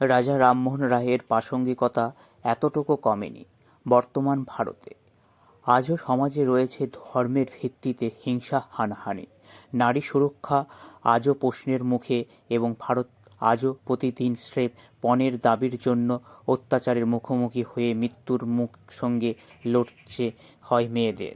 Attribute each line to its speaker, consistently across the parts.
Speaker 1: রাজা রামমোহন রায়ের প্রাসঙ্গিকতা এতটুকু কমেনি বর্তমান ভারতে। আজও সমাজে রয়েছে ধর্মের ভিত্তিতে হিংসা, হানাহানি। নারী সুরক্ষা আজও প্রশ্নের মুখে এবং ভারত আজও প্রতিদিন স্রেফ পণের দাবির জন্য অত্যাচারের মুখোমুখি হয়ে মৃত্যুর মুখ সঙ্গে লড়ছে হয় মেয়েদের।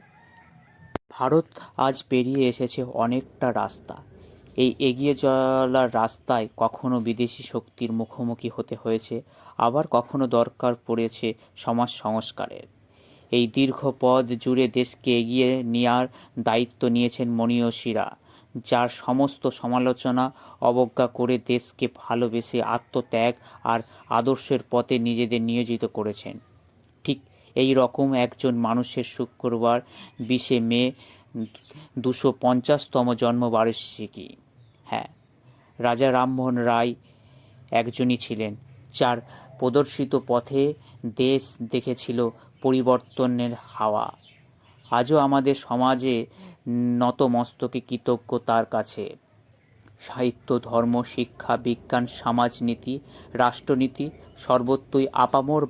Speaker 1: ভারত আজ পেরিয়ে এসেছে অনেকটা রাস্তা। এই এগিয়ে চলার রাস্তায় কখনো বিদেশি শক্তির মুখোমুখি হতে হয়েছে, আবার কখনো দরকার পড়েছে সমাজ সংস্কারের। এই দীর্ঘ পথ জুড়ে দেশকে এগিয়ে নেওয়ার দায়িত্ব নিয়েছেন মনীয়সীরা যার সমস্ত সমালোচনা অবজ্ঞা করে দেশকে ভালোবেসে আত্মত্যাগ আর আদর্শের পথে নিজেদের নিয়োজিত করেছেন। ঠিক এই রকম একজন মানুষের শুক্রবার বিশে মে দুশো পঞ্চাশতম জন্মবার্ষিকী হ্যাঁ রাজা রামমোহন রায় একজনই ছিলেন, যার প্রদর্শিত পথে দেশ দেখেছিল পরিবর্তনের হাওয়া। আজও আমাদের সমাজে নতমস্তকে কৃতজ্ঞ তার কাছে। সাহিত্য, ধর্ম, শিক্ষা, বিজ্ঞান, সমাজনীতি, রাষ্ট্রনীতি সর্বত্রই আপামর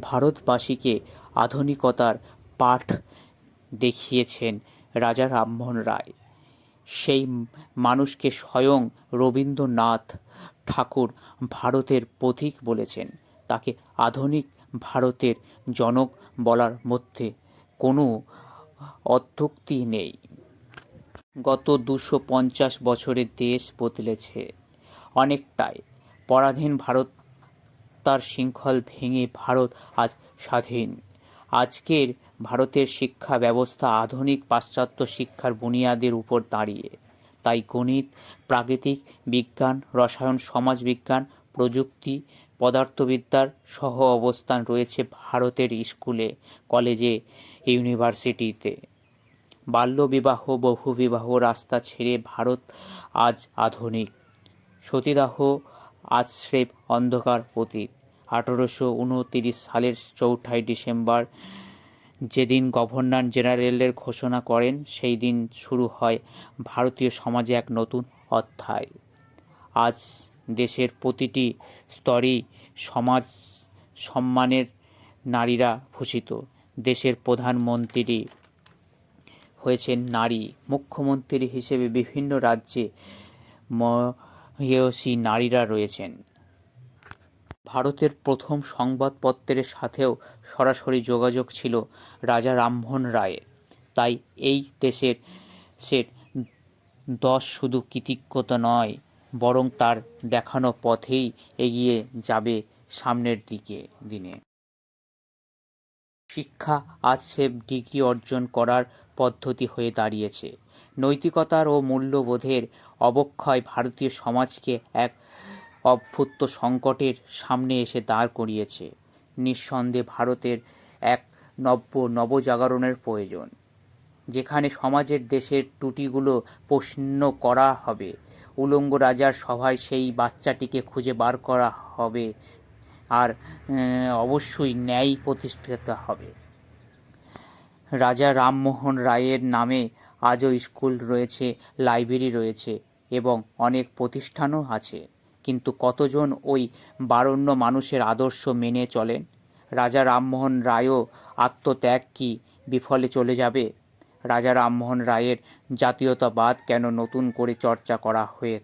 Speaker 1: ভারতবাসীকে আধুনিকতার পাঠ দেখিয়েছেন রাজা রামমোহন রায়। সেই মানুষকে স্বয়ং রবীন্দ্রনাথ ঠাকুর ভারতের পথিক বলেছেন। তাকে আধুনিক ভারতের জনক বলার মধ্যে কোনো অত্যুক্তি নেই। গত দুশো পঞ্চাশ বছরে দেশ বদলেছে অনেকটাই। পরাধীন ভারত তার শৃঙ্খল ভেঙে ভারত আজ স্বাধীন। আজকের ভারতের শিক্ষা ব্যবস্থা আধুনিক পাশ্চাত্য শিক্ষার বুনিয়াদের উপর দাঁড়িয়ে। তাই গণিত, প্রাকৃতিক বিজ্ঞান, রসায়ন, সমাজবিজ্ঞান, প্রযুক্তি, পদার্থবিদ্যার সহ অবস্থান রয়েছে ভারতের স্কুলে, কলেজে, ইউনিভার্সিটিতে। বাল্যবিবাহ, বহুবিবাহ রাস্তা ছেড়ে ভারত আজ আধুনিক। সতীদাহ আজ অন্ধকার অতীত। আঠেরোশো উনতিরিশ সালের চৌঠাই ডিসেম্বর যেদিন গভর্নর জেনারেলের ঘোষণা করেন, সেই দিন শুরু হয় ভারতীয় সমাজে এক নতুন অধ্যায়। আজ দেশের প্রতিটি স্তরেই সমাজ সম্মানের নারীরা ভূষিত। দেশের প্রধানমন্ত্রী হয়েছেন নারী। মুখ্যমন্ত্রী হিসেবে বিভিন্ন রাজ্যে মহিয়সী নারীরা রয়েছেন। ভারতের প্রথম সংবাদপত্রের সাথেও সরাসরি যোগাযোগ ছিল রাজা রামমোহন রায়ের। তাই এই দেশের সে দশ শুধু কৃতিজ্ঞতা নয়, বরং তার দেখানো পথেই এগিয়ে যাবে সামনের দিকে দিনে। শিক্ষা আজ সে ডিগ্রি অর্জন করার পদ্ধতি হয়ে দাঁড়িয়েছে। নৈতিকতার ও মূল্যবোধের অবক্ষয় ভারতীয় সমাজকে এক অভ্যুত্ত সংকটের সামনে এসে দাঁড় করিয়েছে। নিঃসন্দেহে ভারতের এক নব্য নবজাগরণের প্রয়োজন। যেখানে সমাজের দেশের ত্রুটিগুলো প্রশ্ন করা হবে, উলঙ্গ রাজার সভায় সেই বাচ্চাটিকে খুঁজে বার করা হবে আর অবশ্যই ন্যায় প্রতিষ্ঠিত হবে। রাজা রামমোহন রায়ের নামে আজও স্কুল রয়েছে, লাইব্রেরি রয়েছে এবং অনেক প্রতিষ্ঠানও আছে। কিন্তু কতজন ওই বারণ্য মানুষের আদর্শ মেনে চলেন? রাজা রামমোহন রায়ও আত্মত্যাগ কি বিফলে চলে যাবে? রাজা রামমোহন রায়ের জাতীয়তাবাদ কেন নতুন করে চর্চা করা হয়ে